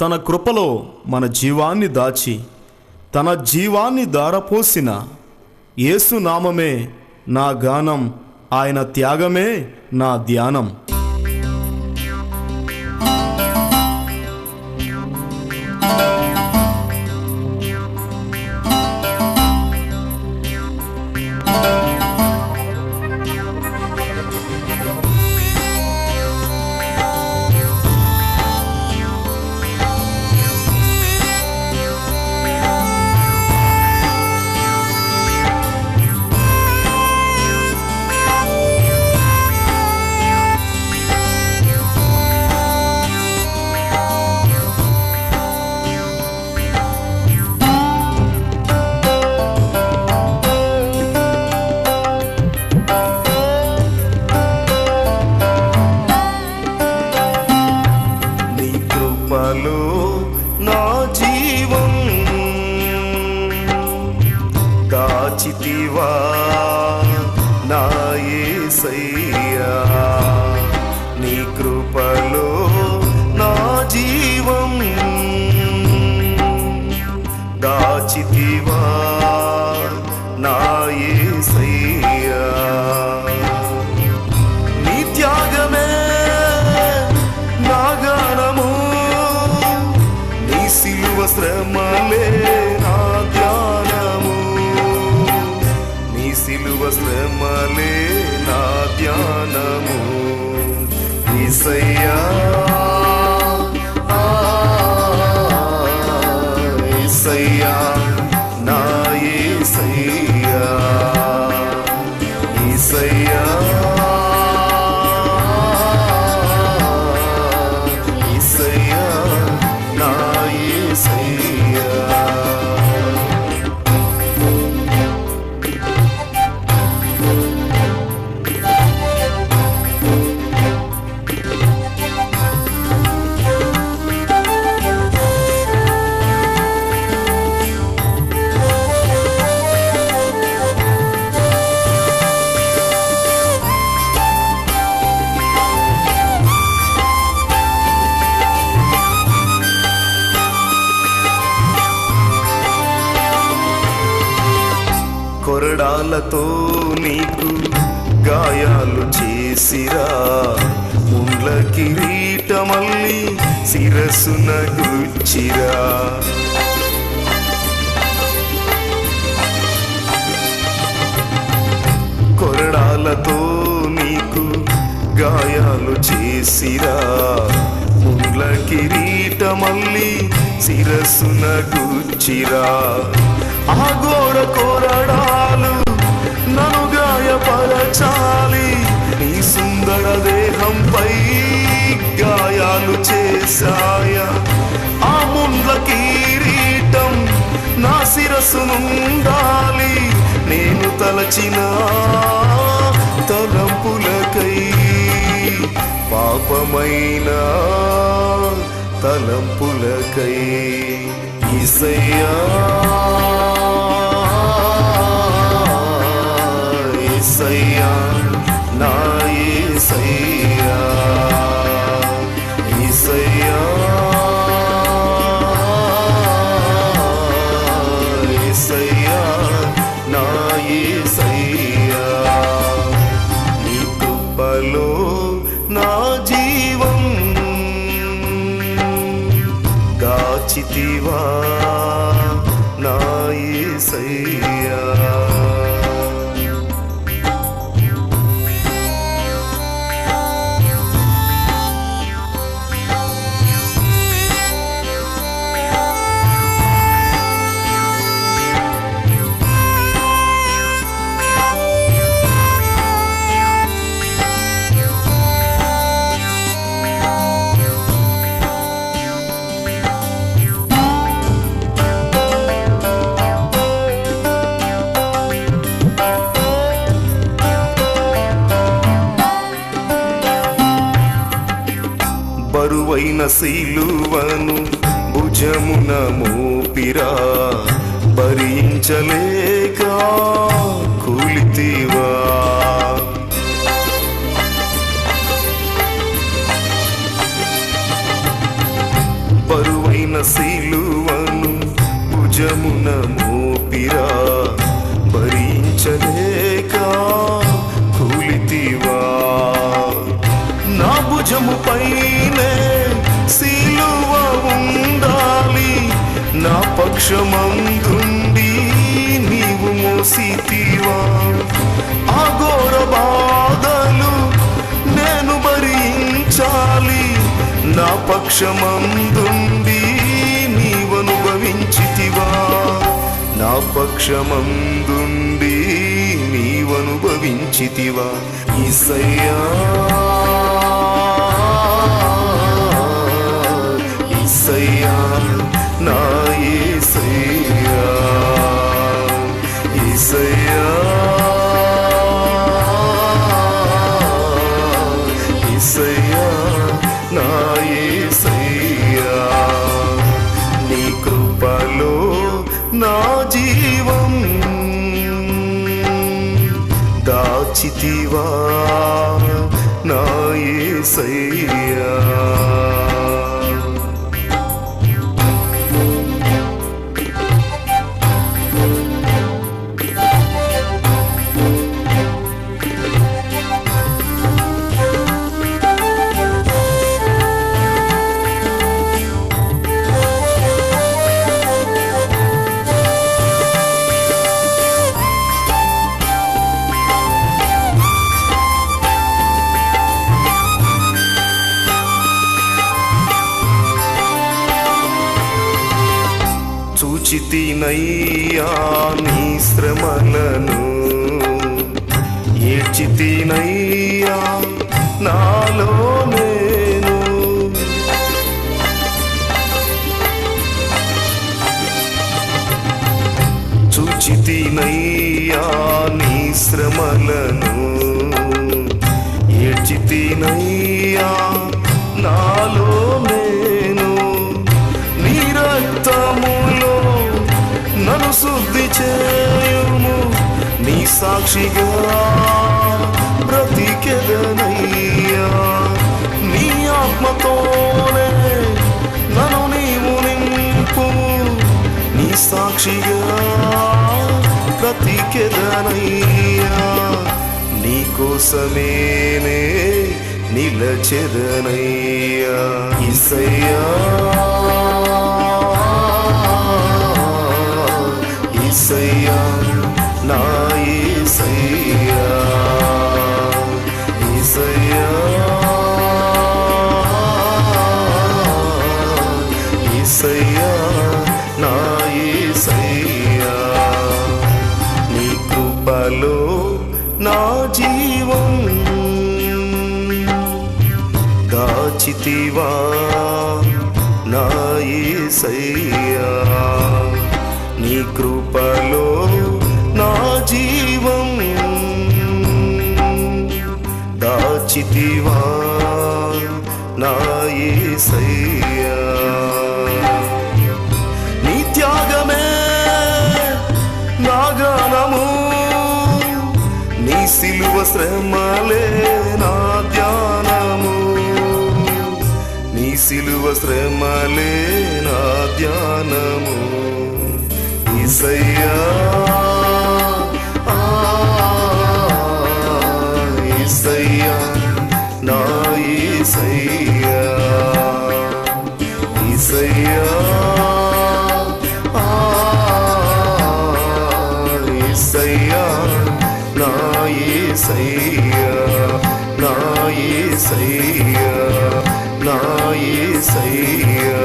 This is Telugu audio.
తన కృపలో మన జీవాన్ని దాచి తన జీవాన్ని దారపోసిన యేసు నామమే నా గానం ఆయన త్యాగమే నా ధ్యానం. ఈసయ్యా గాయాలు చేసిరా. ముండ్ల కిరీటమల్లి శిరసున గుచ్చిరా. కొరడాలతో నీకు గాయాలు చేసిరా. ముండ్ల కిరీటమల్లి శిరసున గుచ్చిరా. ఆ గోడ కొరడాలు నన్ను గాయపరచాలి నీ సుందర దేహంపై గాయాలు చేశాయ. ఆ ముండ్ల కిరీటం నా శిరసునుండాలి నేను తలచిన తలంపులకై పాపమైన తలంపులకై ఈసయ్యా ఈసయ్యా ఈసయ్యా బరువైన శీలువను భుజమున మోపిరా భరించలేక కూలితివా. బరువైన సిలువను భుజమున మోపిరా భరించలే నా పక్షమందుండి నీవు మోసితివా ఆ ఘోర బాధలు నేను భరించాలి. నా పక్షమందుండి నీవనుభవించితివా. నా పక్షమందుండి నీవనుభవించితివా. ఈసయ్యా. ఈసయ్యా నా దాచితివా నా యేసయ్యా చూచితినయ్యా నీ శ్రమలను. ఏడ్చితినయ్యా నాలో నేను. చూచితినయ్యా నీ శ్రమలను. ఏడ్చితినయ్యా నాలో సాక్షిగా బ్రతికెదనయ్యా నీ ఆత్మతోనే నన్ను నీవు నింపు నీ సాక్షిగా బ్రతికెదనయ్యా నీ కోసమేనే నిలచెదనయ్యా ఇసయ్యా ఇసయ్యా దాచితివా నాయసయ్యా నీ కృపలో నా జీవం దాచితివా? నాయసయ్యా నీ త్యాగమే నా గానము నీ సిలువ శ్రమ శ్రమలే నా ధ్యానము. ఇసయ్యా ఆ, ఈసయ్యా నా ఈసయ్యా. ఈసయ్యా ఆ, నా ఈసయ్యా నా ఈసయ్యా. నాయసయ్యా